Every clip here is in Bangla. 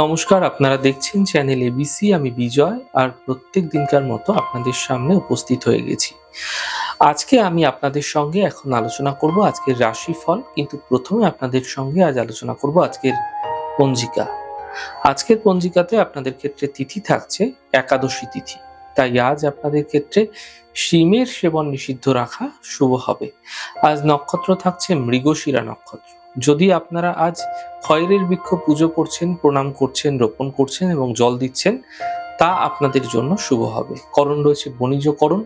নমস্কার, আপনারা দেখছেন চ্যানেল এবিসি আমি বিজয়, আর প্রত্যেক দিনকার মতো আপনাদের সামনে উপস্থিত হয়ে গেছি। আজকে আমি আপনাদের সঙ্গে এখন আলোচনা করব আজকের রাশিফল, কিন্তু প্রথমে আপনাদের সঙ্গে আজ আলোচনা করব আজকের পঞ্জিকা। আজকের পঞ্জিকাতে আপনাদের ক্ষেত্রে তিথি থাকছে একাদশী তিথি, তাই আজ আপনাদের ক্ষেত্রে শিমের সেবন নিষিদ্ধ রাখা শুভ হবে। আজ নক্ষত্র থাকছে মৃগশিরা নক্ষত্র। যদি আপনারা আজ খয়েরের বৃক্ষ পুজো করছেন, প্রণাম করছেন, রোপণ করছেন এবং জল দিচ্ছেন, তা আপনাদের জন্য শুভ হবে। করণ রয়েছে বণিজকরণ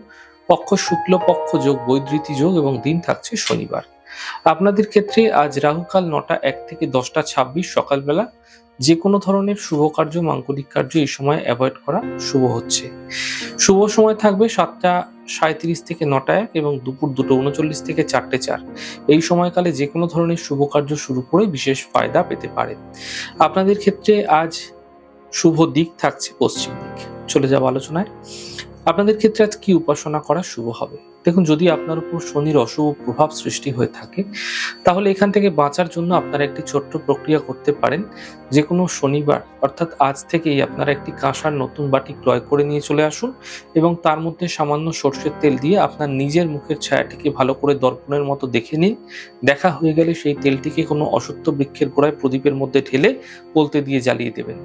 পক্ষ শুক্ল পক্ষ যোগ বৈদ্যুতি যোগ এবং দিন থাকছে শনিবার। আপনাদের ক্ষেত্রে আজ রাহুকাল নটা এক থেকে দশটা ছাব্বিশ সকালবেলা যে কোনো ধরনের শুভ কার্য, মাঙ্গলিক কার্য এই সময় অ্যাভয়েড করা শুভ হচ্ছে। শুভ সময় থাকবে সাতটা সাঁত্রিশ থেকে নটা এক এবং দুপুর দুটো উনচল্লিশ থেকে চারটে চার। এই সময়কালে যে কোনো ধরনের শুভ কার্য শুরু করে বিশেষ ফায়দা পেতে পারেন আপনাদের ক্ষেত্রে আজ শুভ দিক থাকছে পশ্চিম দিক। চলে যাব আলোচনায়। আপনাদের ক্ষেত্রে আজ কি উপাসনা করা শুভ হবে? দেখুন, যদি আপনার উপর শনির অশুভ প্রভাব সৃষ্টি হয়ে থাকে, তাহলে এখান থেকে বাঁচার জন্য আপনারা একটি ছোট্ট প্রক্রিয়া করতে পারেন। যে কোনো শনিবার, অর্থাৎ আজ থেকেই আপনারা একটি কাঁসার নতুন বাটি ক্রয় করে নিয়ে চলে আসুন এবং তার মধ্যে সামান্য সর্ষের তেল দিয়ে আপনার নিজের মুখের ছায়াটিকে ভালো করে দর্পণের মতো দেখে নিন। দেখা হয়ে গেলে সেই তেলটিকে কোনো অসত্য বৃক্ষের গোড়ায় প্রদীপের মধ্যে ঢেলে বলতে দিয়ে জ্বালিয়ে দেবেন।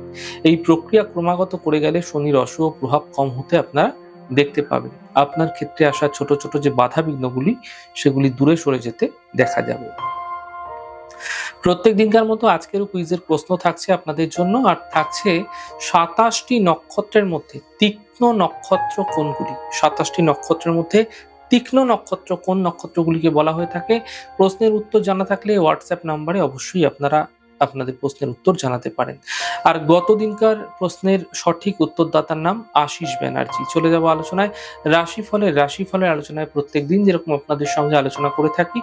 এই প্রক্রিয়া ক্রমাগত করে গেলে শনির অশুভ প্রভাব কম হতে আপনারা দেখতে পাবেন আপনার ক্ষেত্রে আসা ছোট ছোট যে বাধা বিঘ্নগুলি সেগুলি দূরে সরে যেতে দেখা যাবে। প্রত্যেক দিনকার মতো আজকেরও কুইজের প্রশ্ন থাকছে আপনাদের জন্য, আর থাকছে সাতাশটি নক্ষত্রের মধ্যে তীক্ষ্ণ নক্ষত্র কোনগুলি? সাতাশটি নক্ষত্রের মধ্যে তীক্ষ্ণ নক্ষত্র কোন নক্ষত্রগুলিকে বলা হয়ে থাকে? প্রশ্নের উত্তর জানা থাকলে হোয়াটসঅ্যাপ নাম্বারে অবশ্যই আপনারা আপনাদের প্রশ্নের উত্তর জানাতে পারেন। আর গত দিনকার প্রশ্নের সঠিক উত্তরদাতার নাম আশিস ব্যানার্জি। চলে যাব আলোচনায়। রাশিফলের রাশিফলের আলোচনায় প্রত্যেক দিন যেরকম আপনাদের সঙ্গে আলোচনা করে থাকি,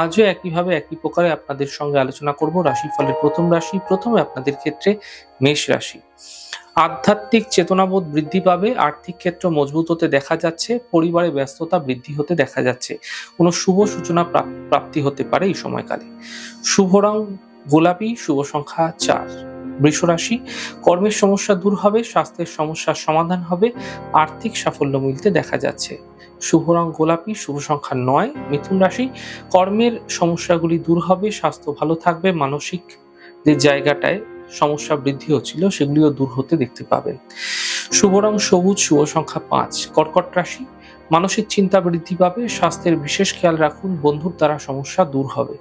আজও একইভাবে একই প্রকারে আপনাদের সঙ্গে আলোচনা করব রাশিফলের প্রথম রাশি, প্রথমে আপনাদের ক্ষেত্রে মেষ রাশি। আধ্যাত্মিক চেতনাবোধ বৃদ্ধি পাবে, আর্থিক ক্ষেত্র মজবুত হতে দেখা যাচ্ছে, পরিবারে ব্যস্ততা বৃদ্ধি হতে দেখা যাচ্ছে। কোনো শুভ সূচনা প্রাপ্তি হতে পারে এই সময়কালে। শুভ রং গোলাপি শুভ সংখ্যা চার। বৃষ রাশি কর্মের সমস্যা দূর হবে, স্বাস্থ্যের সমস্যার সমাধান হবে, আর্থিক সাফল্য মিলতে দেখা যাচ্ছে। শুভ রং গোলাপি, শুভ সংখ্যা নয়। মিথুন রাশি, কর্মের সমস্যাগুলি দূর হবে, স্বাস্থ্য ভালো থাকবে মানসিক যে জায়গাটায় সমস্যা বৃদ্ধি হচ্ছিল, সেগুলিও দূর হতে দেখতে পাবেন। শুভ রং সবুজ, শুভ সংখ্যা পাঁচ। কর্কট রাশি মানসিক চিন্তা বৃদ্ধি পাবে, স্বাস্থ্যের বিশেষ খেয়াল রাখুন, বন্ধুর দ্বারা সমস্যা দূর হবে।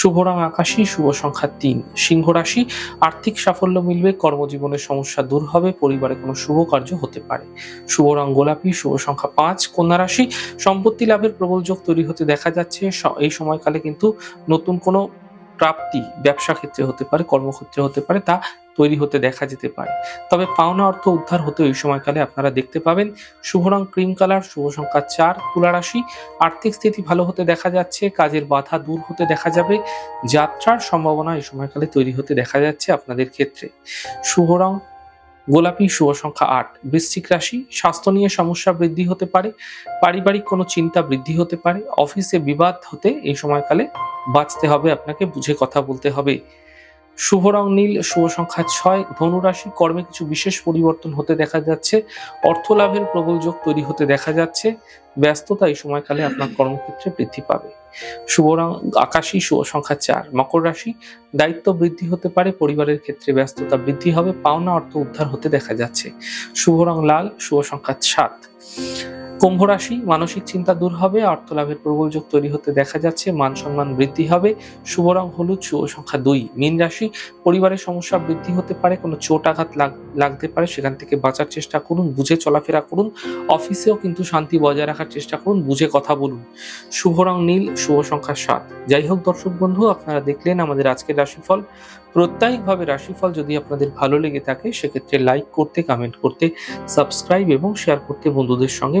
শুভ রং আকাশী, শুভ সংখ্যা তিন। সিংহ রাশি, আর্থিক সাফল্য মিলবে কর্মজীবনের সমস্যা দূর হবে, পরিবারে কোনো শুভ কার্য হতে পারে। শুভ রং গোলাপি, শুভ সংখ্যা পাঁচ। কন্যা রাশি, সম্পত্তি লাভের প্রবল যোগ তৈরি হতে দেখা যাচ্ছে। এই সময়কালে কিন্তু নতুন কোনো প্রাপ্তি ব্যবসা ক্ষেত্রে হতে পারে, কর্মক্ষেত্রে হতে পারে, তা তৈরি হতে দেখা যেতে পারে। তবে পাওনা অর্থ উদ্ধার হতে ওই সময়কালে আপনারা দেখতে পাবেন, শুভ রং ক্রিম কালার, শুভ সংখ্যা চার, তুলা রাশি, আর্থিক স্থিতি ভালো হতে দেখা যাচ্ছে, কাজের বাধা দূর হতে দেখা যাবে, যাত্রার সম্ভাবনা এই সময়কালে তৈরি হতে দেখা যাচ্ছে আপনাদের ক্ষেত্রে। শুভ রং, গোলাপি, শুভ সংখ্যা আট, বৃশ্চিক রাশি, স্বাস্থ্য নিয়ে সমস্যা বৃদ্ধি হতে পারে, পারিবারিক কোনো চিন্তা বৃদ্ধি হতে পারে, অফিসে বিবাদ হতে এই সময়কালে বাঁচতে হবে, আপনাকে বুঝে কথা বলতে হবে। শুভ রং নীল, শুভ সংখ্যা ছয় ধনুরাশি কর্মে কিছু বিশেষ পরিবর্তন হতে দেখা যাচ্ছে। অর্থ লাভের প্রবল যোগ তৈরি হতে দেখা যাচ্ছে। ব্যস্ততা এই সময়কালে আপনার কর্মক্ষেত্রে বৃদ্ধি পাবে। শুভ রং আকাশী, শুভ সংখ্যা চার, মকর রাশি দায়িত্ব বৃদ্ধি হতে পারে, পরিবারের ক্ষেত্রে ব্যস্ততা বৃদ্ধি হবে, পাওনা অর্থ উদ্ধার হতে দেখা যাচ্ছে। শুভ রং লাল, শুভ সংখ্যা সাত। কুম্ভ রাশি, মানসিক চিন্তা দূর হবে অর্থ লাভের প্রবল যোগ তৈরি হতে দেখা যাচ্ছে, মান সম্মান বৃদ্ধি হবে, শুভ রং, হলুদ, শুভ সংখ্যা দুই। মীন রাশি, পরিবারের সমস্যা বৃদ্ধি হতে পারে, কোনো চোট আঘাত লাগ- লাগতে পারে, সেখান থেকে বাঁচার চেষ্টা করুন, বুঝে চলাফেরা করুন, অফিসেও কিন্তু শান্তি বজায় রাখার চেষ্টা করুন, বুঝে কথা বলুন। শুভ রং নীল, শুভ সংখ্যা সাত। যাই হোক দর্শক বন্ধু, আপনারা দেখলেন আমাদের আজকের রাশিফল। প্রত্যয়িকভাবে রাশিফল যদি আপনাদের ভালো লেগে থাকে, সেক্ষেত্রে লাইক করতে কমেন্ট করতে সাবস্ক্রাইব এবং শেয়ার করতে বন্ধুদের সঙ্গে